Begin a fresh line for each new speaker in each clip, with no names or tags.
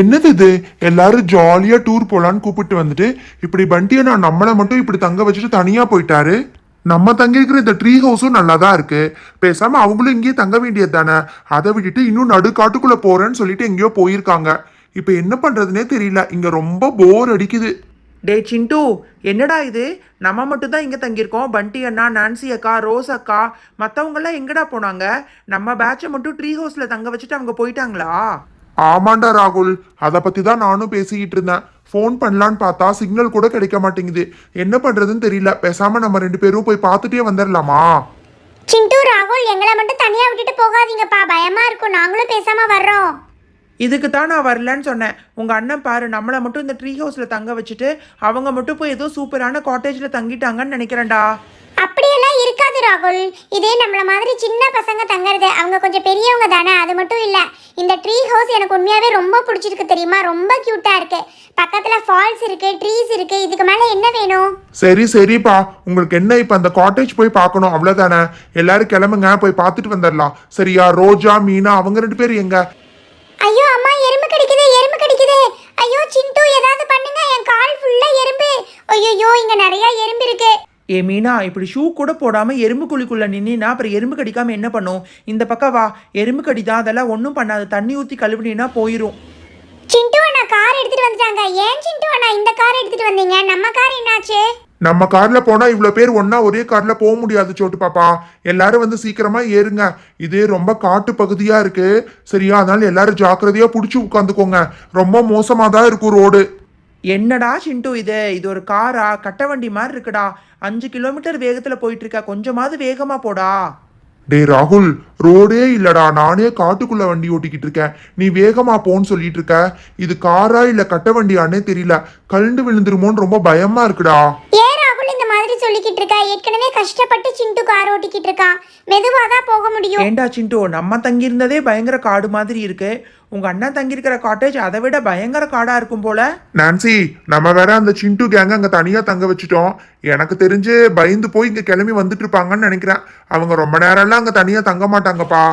என்னது இது? எல்லாரும் ஜாலியா டூர் போலான்னு கூப்பிட்டு வந்துட்டு இப்படி பண்டியை நான் நம்மளை மட்டும் இப்படி தங்க வச்சுட்டு தனியா போயிட்டாரு? நம்ம தங்கியிருக்கிற இந்த ட்ரீ ஹவுஸும் நல்லா தான் இருக்கு. பேசாம அவங்களும் இங்கேயே தங்க வேண்டியது தானே? அதை விட்டுட்டு இன்னும் நடுக்காட்டுக்குள்ள போறேன்னு சொல்லிட்டு எங்கேயோ போயிருக்காங்க. இப்ப என்ன பண்றதுனே தெரியல. இங்க ரொம்ப போர் அடிக்குது.
டே சிண்டு என்னடா இது? நம்ம மட்டும் தான் இங்கே தங்கியிருக்கோம். பண்டி அண்ணா நான்சி அக்கா ரோஸ் அக்கா மற்றவங்கெல்லாம் எங்கடா போனாங்க? நம்ம பேட்சை மட்டும் ட்ரீ ஹவுஸில் தங்க வச்சுட்டு அவங்க போயிட்டாங்களா?
ஆமாண்டா ராகுல் அதை பத்தி தான் நானும் பேசிக்கிட்டு இருந்தேன். ஃபோன் பண்ணலான்னு பார்த்தா சிக்னல் கூட கிடைக்க மாட்டேங்குது. என்ன பண்றதுன்னு தெரியல. பேசாம நம்ம ரெண்டு பேரும் போய் பார்த்துட்டே வந்துடலாமா
சிண்டு ராகுல் எங்களை மட்டும் தனியா விட்டுட்டு போகாதீங்கப்பா. பயமா இருக்கும். நாங்களும் பேசாம வர்றோம்.
இதுக்கு தான் நான் வரலன்னு சொன்னேன். உங்கள் அண்ணன் பாரு நம்மளை மட்டும் இந்த ட்ரீ ஹவுஸில் தங்க வச்சுட்டு அவங்க மட்டும் போய் ஏதோ சூப்பரான காட்டேஜில் தங்கிட்டாங்கன்னு நினைக்கிறேன்டா.
ராகுல் இதே நம்மள மாதிரி சின்ன பசங்க தங்கறது. அவங்க கொஞ்சம் பெரியவங்க தானே அது மட்டும் இல்ல. இந்த ட்ரீ ஹவுஸ் எனக்கு உண்மையாவே ரொம்ப பிடிச்சிருக்கு தெரியுமா? ரொம்ப கியூட்டா இருக்கு. பக்கத்துல ஃபால்ஸ் இருக்கு ட்ரீஸ் இருக்கு. இதுக்கு மேல என்ன வேணும்?
சரி சரிப்பா. உங்களுக்கு என்ன இப்ப அந்த காட்டேஜ் போய் பார்க்கணும்? அவ்வளவுதானே. எல்லாரும் கிளம்புங்க போய் பார்த்துட்டு வந்துடலாம். சரியா? ரோஜா மீனா அவங்க ரெண்டு பேரும் எங்க?
ஐயோ அம்மா எறும்பு கடிக்குது எறும்பு கடிக்குது. ஐயோ சிண்டு ஏதாவது பண்ணுங்க. என் கால் ஃபுல்லா எறும்பு. ஐயோ இங்க நிறைய எறும்பு இருக்கு.
ஏ மீனா இப்படி ஷூ கூட போடாமல் எறும்பு குழிக்குள்ளே நின்னா அப்புறம் எறும்பு கடிக்காமல் என்ன பண்ணும்? இந்த பக்கம் வா. எறும்பு கடிதான் அதெல்லாம் ஒன்றும் பண்ணாது. தண்ணி ஊற்றி கழுவுனீன்னா போயிடும்
சிண்டு அண்ணா கார் எடுத்துட்டு வந்துட்டாங்க. ஏன் சிண்டு அண்ணா இந்த கார் எடுத்துட்டு வந்தீங்க? நம்ம கார் என்னாச்சு?
நம்ம கார்ல போனா இவ்வளவு பேர் ஒண்ணா ஒரே கார்ல போக முடியாது சோட்டு பாப்பா. எல்லாரும் வந்து சீக்கிரமா ஏறுங்க. இது ரொம்ப காட்டு பகுதியா இருக்கு. சரியா? அதனால எல்லாரும் ஜாக்கிரதையா புடிச்சு உட்காந்துக்கோங்க. ரொம்ப மோசமா தான் இருக்கும் ரோடு.
என்னடா சிண்டு இது? இது ஒரு காரா? கட்ட வண்டி மாதிரி இருக்குடா. அஞ்சு கிலோமீட்டர் வேகத்தில் போயிட்டு இருக்க கொஞ்சமாவது வேகமாக போடா.
டேய் ராகுல் ரோடே இல்லடா. நானே காட்டுக்குள்ள வண்டி ஓட்டிக்கிட்டு இருக்கேன். நீ வேகமா போன்னு சொல்லிட்டு இருக்க. இது காரா இல்ல கட்ட வண்டியானே தெரியல. கழுண்டு விழுந்துருமோன்னு ரொம்ப பயமா இருக்குடா.
மாதிரி சொல்லிக்கிட்டு இருக்கா? ஏற்கனவே கஷ்டப்பட்டு சிண்டு கார் ஓட்டிக்கிட்டு இருக்கான் மெதுவா தான் போக முடியும்.
ஏண்டா சிண்டு நம்ம தங்கியிருந்ததே பயங்கர காடு மாதிரி இருக்கு. உங்க அண்ணன் தங்கியிருக்கிற காட்டேஜ் அதை விட பயங்கர காடா இருக்கும் போல.
நான்சி நம்ம வேற அந்த சிண்டு கேங்க அங்க தனியா தங்க வச்சுட்டோம். எனக்கு தெரிஞ்சு பயந்து போய் இங்க கிளம்பி வந்துட்டு இருப்பாங்கன்னு நினைக்கிறேன். அவங்க ரொம்ப நேரம்லாம் அங்க தனியா தங்க மாட்டாங்கப்பா.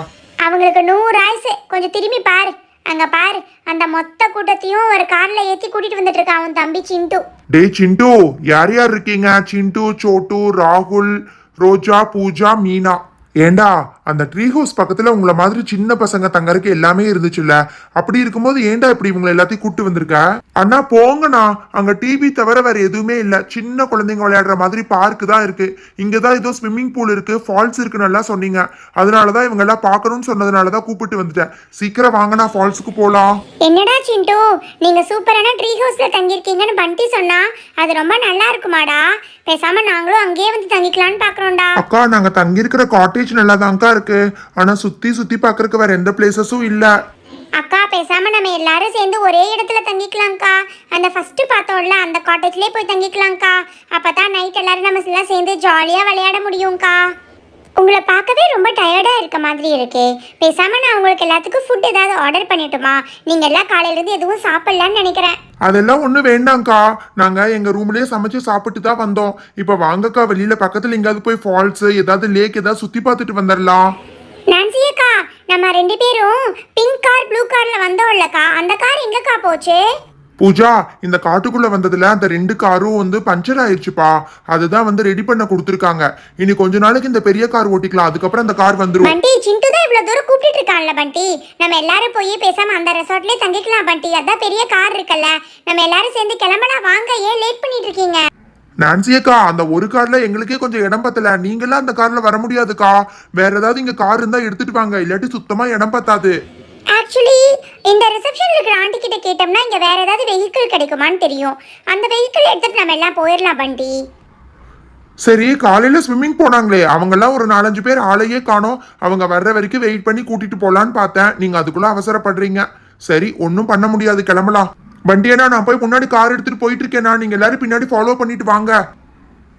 அவங்களுக்கு நூறு ஆயுசு. கொஞ்சம் திரும்பி பாரு. அங்க பாரு அந்த மொத்த கூட்டத்தையும் ஒரு கார்ல ஏத்தி கூட்டிட்டு வந்துட்டு இருக்கான் அவன் தம்பி சிண்டு.
டேய் சிண்டு யார் யார் இருக்கீங்க? சிண்டு சோட்டு ராகுல் ரோஜா பூஜா மீனா. ஏண்டா அந்த ட்ரீ ஹவுஸ் பக்கத்துல உங்களை மாதிரி சின்ன பசங்க தங்கறதுக்கு எல்லாமே இருந்துச்சுல்ல? அப்படி இருக்கும்போது ஏண்டா இப்படி இவங்களை எல்லாத்தையும் கூட்டு வந்திருக்க? அண்ணா போங்கண்ணா. அங்க டிவி தவிர வேற எதுவுமே இல்ல. சின்ன குழந்தைங்க விளையாடுற மாதிரி பார்க் தான் இருக்கு. இங்கதான் ஏதோ ஸ்விம்மிங் பூல் இருக்கு. ஃபால்ஸ் இருக்குன்னு எல்லாம் சொன்னீங்க. அதனாலதான் இவங்க எல்லாம் பார்க்கணும்னு சொன்னதுனாலதான் கூப்பிட்டு வந்துட்டேன். சீக்கிரம் வாங்கண்ணா ஃபால்ஸுக்கு போலாம்.
என்னடா சிண்டு? நீங்க சூப்பரான ட்ரீ ஹவுஸ்ல தங்கியிருக்கீங்கன்னு பண்டி சொன்னா அது ரொம்ப நல்லா இருக்குமாடா. பேசாம நாங்களும் அங்கேயே வந்து தங்கிக்கலாம்னு பாக்குறோம்டா.
அக்கா நாங்க தங்கியிருக்கிற காட்டேஜ் நல்லா இருக்கு. ஆனா சுத்தி சுத்தி பாக்குறதுக்கு வேற எந்த பிளேசஸும் இல்ல.
அக்கா பேசாம நம்ம எல்லாரும் சேர்ந்து ஒரே இடத்துல தங்கிக்கலாம்க்கா. அந்த ஃபர்ஸ்ட் பார்த்தோம்ல அந்த காட்டேஜ்லயே போய் தங்கிக்கலாம்க்கா. அப்பதான் நைட் எல்லாரும் நம்ம எல்லாம் சேர்ந்து ஜாலியா விளையாட முடியும்க்கா. உங்களை பார்க்கவே ரொம்ப டயர்டா இருக்க மாதிரி இருக்கே. பேசாம நான் உங்களுக்கு எல்லாத்துக்கும் ஃபுட் ஏதாவது ஆர்டர் பண்ணிட்டுமா? நீங்க எல்லாம் காலையில இருந்து எதுவும் சாப்பிடலாம்னு நினைக்கிறேன்.
அதெல்லாம் ஒண்ணு வேண்டாம்க்கா. நாங்க எங்க ரூம்லயே சமைச்சு சாப்பிட்டு தான் வந்தோம். இப்ப வாங்கக்கா வெளியில பக்கத்துல எங்கேயாவது போய் ஃபால்ஸ் ஏதாவது லேக் ஏதாவது சுத்தி பார்த்துட்டு வந்துடலாம்
நான்சி அக்கா நம்ம ரெண்டு பேரும் பிங்க் கார் ப்ளூ கார்ல வந்தோம்லக்கா. அந்த கார் எங்கக்கா போச்சு?
பூஜா இந்த காட்டுக்குள்ள வந்ததுல அந்த ரெண்டு காரும் வந்து பஞ்சர் ஆயிடுச்சுப்பா அதுதான் வந்து ரெடி பண்ண கொடுத்துருக்காங்க. இனி கொஞ்ச நாளைக்கு இந்த பெரிய கார் ஓட்டிக்கலாம். அதுக்கப்புறம் அந்த கார் வந்துரும்.
பண்டி சிண்டு தான் இவ்வளவு தூரம் கூப்பிட்டு இருக்கான்ல பண்டி? நம்ம எல்லாரும் போய் பேசாம அந்த ரெசார்ட்லயே தங்கிக்கலாம் பண்டி. அதான் பெரிய கார் இருக்குல்ல. நம்ம எல்லாரும் சேர்ந்து கிளம்பலாம் வாங்க. ஏன் லேட் பண்ணிட்டு இருக்கீங்க?
நான்சி அக்கா அந்த ஒரு கார்ல எங்களுக்கே கொஞ்சம் இடம் பத்தல. நீங்களாம் அந்த கார்ல வர முடியாதுக்கா. வேற ஏதாவது இங்க கார் இருந்தா எடுத்துட்டு வாங்க. இல்லாட்டி சுத்தமா இடம் பத்தாது.
ஆக்சுவலி இந்த ரிசப்ஷனில் இருக்கிற ஆண்டி கிட்ட கேட்டோம்னா இங்கே வேறு ஏதாவது வெஹிக்கிள் கிடைக்குமான்னு தெரியும். அந்த வெஹிக்கிள் எடுத்துகிட்டு நம்ம எல்லாம் போயிடலாம் பண்டி.
சரி காலையில ஸ்விம்மிங் போனாங்களே. அவங்கெல்லாம் ஒரு நாலஞ்சு பேர் ஆளையே காணோம். அவங்க வர்ற வரைக்கும் வெயிட் பண்ணி கூட்டிட்டு போலான்னு பார்த்தேன். நீங்க அதுக்குள்ள அவசரப்படுறீங்க. சரி ஒன்றும் பண்ண முடியாது. கிளம்பலாம். வண்டியனா நான் போய் முன்னாடி கார் எடுத்துட்டு போயிட்டு இருக்கேனா நீங்க எல்லாரும் பின்னாடி ஃபாலோ பண்ணிட்டு வாங்க.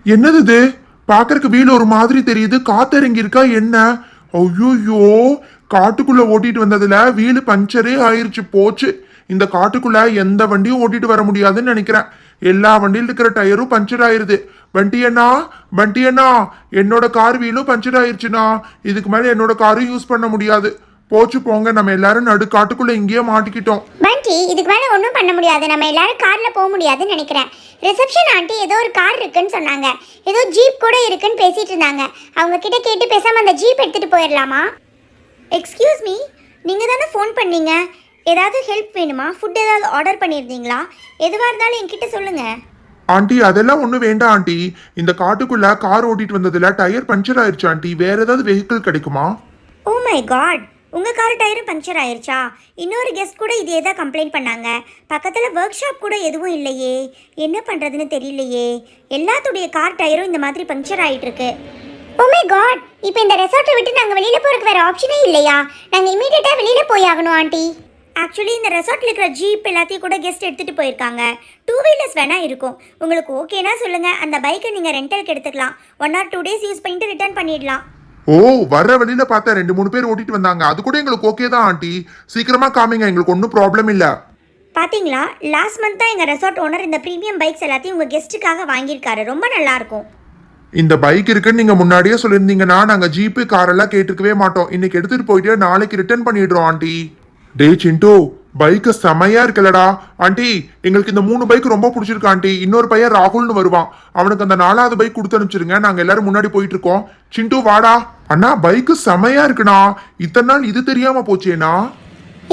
என்னது இது? பாக்குறதுக்கு வீல் ஒரு மாதிரி தெரியுது. காத்திறங்கி இருக்கா என்ன? ஐயோயோ. காட்டுக்குள்ள ஓட்டிட்டு வந்ததுல வீலு பஞ்சரே ஆயிருச்சு போச்சு. இந்த காட்டுக்குள்ள எந்த வண்டியும் ஓட்டிட்டு வர முடியாதுன்னு நினைக்கிறேன். எல்லா வண்டியில் இருக்கிற டயரும் பஞ்சர் ஆயிருது. வண்டி அண்ணா வண்டி அண்ணா என்னோட கார் வீலும் பஞ்சர் ஆயிருச்சுண்ணா. இதுக்கு மேல என்னோட காரும் யூஸ் பண்ண முடியாது. போச்சு போங்க. நம்ம எல்லாரும் நடு காட்டுக்குள்ள இங்கேயே மாட்டிக்கிட்டோம்.
வண்டி இதுக்கு மேலே ஒன்றும் பண்ண முடியாது. நம்ம எல்லாரும் காரில் போக முடியாதுன்னு நினைக்கிறேன். ரிசப்ஷன் ஆண்டி ஏதோ ஒரு கார் இருக்குன்னு சொன்னாங்க. ஏதோ ஜீப் கூட இருக்குன்னு பேசிட்டு இருந்தாங்க. அவங்க கிட்ட கேட்டு பேசாம அந்த ஜீப் எடுத்துட்டு போயிடலாமா? எக்ஸ்கியூஸ் மீ நீங்கள் தானே ஃபோன் பண்ணீங்க? ஏதாவது ஹெல்ப் வேணுமா? ஃபுட் ஏதாவது ஆர்டர் பண்ணியிருந்தீங்களா? எதுவாக இருந்தாலும் என்கிட்ட சொல்லுங்கள்
ஆண்டி அதெல்லாம் ஒன்றும் வேண்டாம் ஆண்டி. இந்த காட்டுக்குள்ள கார் ஓட்டிட்டு வந்ததுல டயர் பஞ்சர் ஆயிருச்சு ஆண்டி. வேற ஏதாவது வெஹிக்கிள் கிடைக்குமா?
ஓ மை காட் உங்கள் கார் டயரும் பஞ்சர் ஆயிருச்சா? இன்னொரு கெஸ்ட் கூட இதே தான் கம்ப்ளைண்ட் பண்ணாங்க. பக்கத்தில் ஒர்க் ஷாப் கூட எதுவும் இல்லையே. என்ன பண்ணுறதுன்னு தெரியலையே. எல்லாத்துடைய கார் டயரும் இந்த மாதிரி பஞ்சர் ஆயிட்டு இருக்கு ஓ மை காட் இப்போ இந்த ரெசார்ட்டை விட்டு நாங்கள் வெளியில் போகிறதுக்கு வேறு ஆப்ஷனே இல்லையா? நாங்கள் இமீடியட்டாக வெளியில் போய் ஆகணும் ஆண்டி. ஆக்சுவலி இந்த ரெசார்ட்டில் இருக்கிற ஜீப் எல்லாத்தையும் கூட கெஸ்ட் எடுத்துகிட்டு போயிருக்காங்க. டூ வீலர்ஸ் வேணால் இருக்கும். உங்களுக்கு ஓகேனா சொல்லுங்கள் அந்த பைக்கை நீங்கள் ரெண்டலுக்கு எடுத்துக்கலாம். One or two days use பண்ணிட்டு ரிட்டர்ன் பண்ணிடலாம்.
ஓ வர்ற வழியில பார்த்தா ரெண்டு மூணு பேர் ஓட்டிட்டு வந்தாங்க. அது கூட எங்களுக்கு ஓகே தான் ஆண்டி. சீக்கிரமா காமிங்க. எங்களுக்கு ஒன்றும் ப்ராப்ளம் இல்ல.
பாத்தீங்களா? லாஸ்ட் மந்த் தான் எங்கள் ரெசார்ட் ஓனர் இந்த ப்ரீமியம் பைக்ஸ் எல்லாத்தையும் உங்கள் கெஸ்ட்டுக்காக வாங்கியிருக்காரு. ரொம்ப நல்லா இருக்கும்.
இந்த பைக் இருக்குன்னு நீங்க முன்னாடியே சொல்லியிருந்தீங்கன்னா நாங்க ஜீப்பு கார் எல்லாம் கேட்டிருக்கவே மாட்டோம். இன்னைக்கு எடுத்துட்டு போயிட்டு நாளைக்கு ரிட்டர்ன் பண்ணிடுறோம் ஆண்டி. டே சிண்டு பைக் செமையா இருக்குல்லடா. ஆண்டி எங்களுக்கு இந்த மூணு பைக் ரொம்ப பிடிச்சிருக்கு ஆண்டி. இன்னொரு பையன் ராகுல்னு வருவான். அவனுக்கு அந்த நாலாவது பைக் கொடுத்து அனுப்பிச்சிருங்க. நாங்க எல்லாரும் முன்னாடி போயிட்டு இருக்கோம் சிண்டு வாடா. அண்ணா பைக் செமையா இருக்குண்ணா. இத்தனை நாள் இது தெரியாம போச்சேனா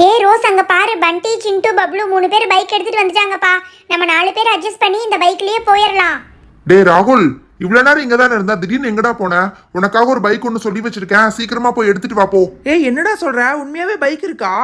ஏ ரோஸ் அங்கே பாரு. பண்டி சிண்டு பப்ளு மூணு பேர் பைக் எடுத்துட்டு வந்துட்டாங்கப்பா. நம்ம நாலு பேர் அட்ஜஸ்ட் பண்ணி இந்த பைக்லயே போயிடலாம்
டே ராகுல் இவ்வளவு நேரம் இங்க தானே இருந்தா? திடீர்னு எங்கடா போன? உனக்காக ஒரு பைக் ஒன்று சொல்லி வச்சிருக்கேன். சீக்கிரமா போய் எடுத்துட்டு வா போ.
ஏய் என்னடா சொல்ற? உண்மையாவே பைக் இருக்கா?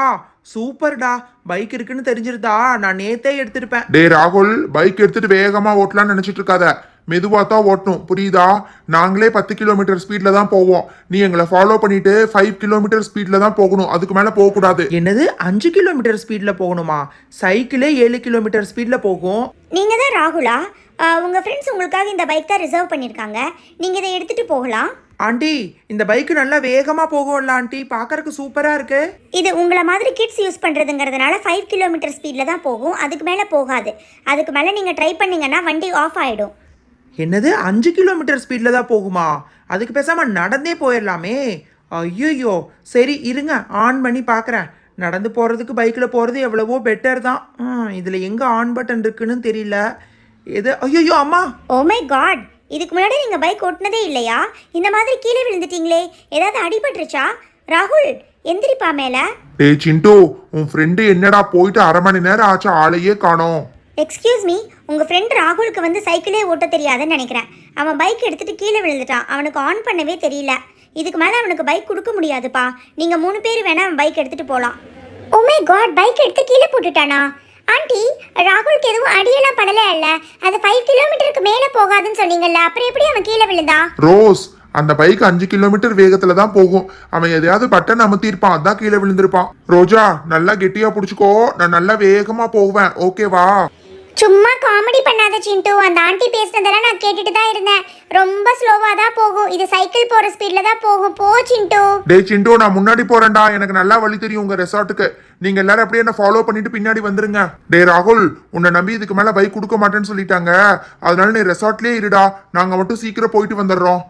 சூப்பர்டா. பைக் இருக்குன்னு தெரிஞ்சிருந்தா நான் நேத்தே எடுத்திருப்பேன்.
டே ராகுல் பைக் எடுத்துட்டு வேகமா ஓட்டலாம்னு நினைச்சிட்டு இருக்காத. மெதுவா தான் ஓட்டணும். புரியுதா? நாங்களே பத்து கிலோமீட்டர் ஸ்பீட்ல தான் போவோம். நீ எங்களை ஃபாலோ பண்ணிட்டு ஃபைவ் கிலோமீட்டர் ஸ்பீட்ல தான் போகணும். அதுக்கு மேல போக கூடாது
என்னது? அஞ்சு கிலோமீட்டர் ஸ்பீட்ல போகணுமா? சைக்கிளே ஏழு கிலோமீட்டர் ஸ்பீட்ல போகும்.
நீங்கள் தான் ராகுலா? ஆஹ், உங்க ஃப்ரெண்ட்ஸ் உங்களுக்காக இந்த பைக் தான் ரிசர்வ் பண்ணியிருக்காங்க நீங்கள் இதை எடுத்துட்டு போகலாம்.
ஆண்டி இந்த பைக் நல்லா வேகமா போகும்ல ஆண்டி. பார்க்கறதுக்கு சூப்பரா இருக்கு.
இது உங்களை மாதிரி கிட்ஸ் யூஸ் பண்ணுறதுங்கிறதுனால ஃபைவ் கிலோமீட்டர் ஸ்பீடில் தான் போகும். அதுக்கு மேலே போகாது. அதுக்கு மேலே நீங்கள் ட்ரை பண்ணீங்கன்னா வண்டி ஆஃப் ஆகிடும்
என்னது? அஞ்சு கிலோமீட்டர் ஸ்பீட்ல தான் போகுமா? அதுக்கு பேசாம நடந்தே போயிடலாமே ஐயோ சரி இருங்க. ஆன் பண்ணி பார்க்குறேன் நடந்து போகிறதுக்கு பைக்கில் போகிறது எவ்வளவோ பெட்டர் தான். இதில் எங்கே ஆன் பட்டன் இருக்குன்னு தெரியல. எது? ஐயோ அம்மா!
ஓ மை காட் இதுக்கு முன்னாடி நீங்கள் பைக் ஓட்டினதே இல்லையா? இந்த மாதிரி கீழே விழுந்துட்டீங்களே. ஏதாவது அடிபட்டுருச்சா? ராகுல் எந்திரிப்பா மேலே.
டே சிண்டு உன் ஃப்ரெண்டு என்னடா போயிட்டு அரை மணி நேரம் ஆச்சு ஆளையே காணோம்.
எக்ஸ்கியூஸ் மீ உங்கள் ஃப்ரெண்ட் ராகுலுக்கு வந்து சைக்கிளே ஓட்ட தெரியாதுன்னு நினைக்கிறேன். அவன் பைக் எடுத்துகிட்டு கீழே விழுந்துட்டான். அவனுக்கு ஆன் பண்ணவே தெரியல. இதுக்கு மேலே அவனுக்கு பைக் கொடுக்க முடியாதுப்பா. நீங்கள் மூணு பேர் வேணால் அவன் பைக் எடுத்துகிட்டு போகலாம் ஓ மை காட் பைக் எடுத்து கீழே போட்டுட்டானா? ஆண்டி ராகுலுக்கு எதுவும் அடியெல்லாம் படலை இல்ல? அது ஃபைவ் கிலோமீட்டருக்கு மேலே போகாதுன்னு சொன்னீங்கல்ல அப்புறம் எப்படி அவன் கீழே விழுந்தா?
ரோஸ் அந்த பைக் அஞ்சு கிலோமீட்டர் வேகத்துல தான் போகும். அவன் எதையாவது பட்டன் அமுத்திருப்பான் அதான் கீழே விழுந்திருப்பான். ரோஜா நல்லா கெட்டியா புடிச்சுக்கோ. நான் நல்லா வேகமா போவேன். ஓகேவா
சும்மா காமெடி பண்ணாத சிண்டு. அந்த ஆண்டி பேசினதெல்லாம் நான் கேட்டுட்டு தான் இருந்தேன். ரொம்ப ஸ்லோவாக தான் போகும். இது சைக்கிள் போகிற ஸ்பீடில் தான் போகும். போ சிண்டு.
டே சிண்டு நான் முன்னாடி போறேன்டா. எனக்கு நல்லா வழி தெரியும் உங்க ரெசார்ட்டுக்கு. நீங்க எல்லாரும் அப்படியே என்ன ஃபாலோ பண்ணிட்டு பின்னாடி வந்துருங்க. டே ராகுல் உன்னை நம்பி இதுக்கு மேல பைக் கொடுக்க மாட்டேன்னு சொல்லிட்டாங்க. அதனால நீ ரெசார்ட்லயே இருடா. நாங்க மட்டும் சீக்கிரம் போயிட்டு வந்துடுறோம்.